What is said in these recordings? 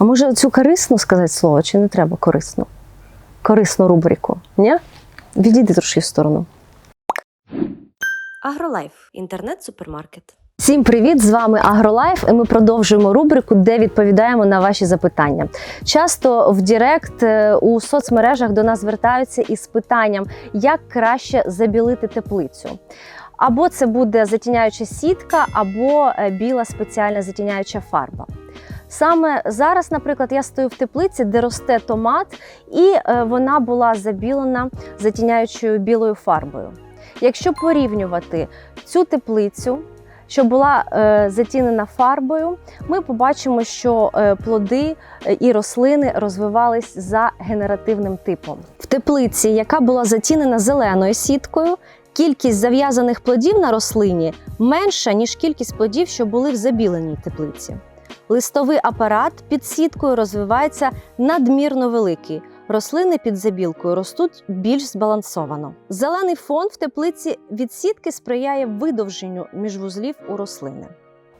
А може цю корисну сказати слово, чи не треба корисну? Корисну рубрику. Ні? Відійди трошки в сторону. Агролайф інтернет-супермаркет. Всім привіт! З вами Агролайф, і ми продовжуємо рубрику, де відповідаємо на ваші запитання. Часто в Дірект е, у соцмережах до нас звертаються із питанням, як краще забілити теплицю. Або це буде затіняюча сітка, або е, біла спеціальна затіняюча фарба. Саме зараз, наприклад, я стою в теплиці, де росте томат, і е, вона була забілена затіняючою білою фарбою. Якщо порівнювати цю теплицю що була е, затінена фарбою, ми побачимо, що е, плоди і рослини розвивались за генеративним типом. В теплиці, яка була затінена зеленою сіткою, кількість зав'язаних плодів на рослині менша, ніж кількість плодів, що були в забіленій теплиці. Листовий апарат під сіткою розвивається надмірно великий. Рослини під забілкою ростуть більш збалансовано. Зелений фон в теплиці від сітки сприяє видовженню міжвузлів у рослини.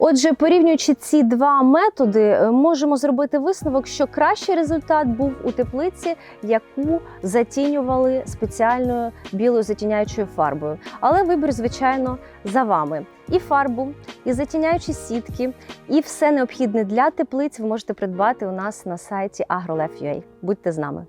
Отже, порівнюючи ці два методи, е, можемо зробити висновок, що кращий результат був у теплиці, яку затінювали спеціальною білою затіняючою фарбою. Але вибір, звичайно, за вами. І фарбу, і затіняючі сітки, і все необхідне для теплиць ви можете придбати у нас на сайті agrolef.ua. Будьте з нами.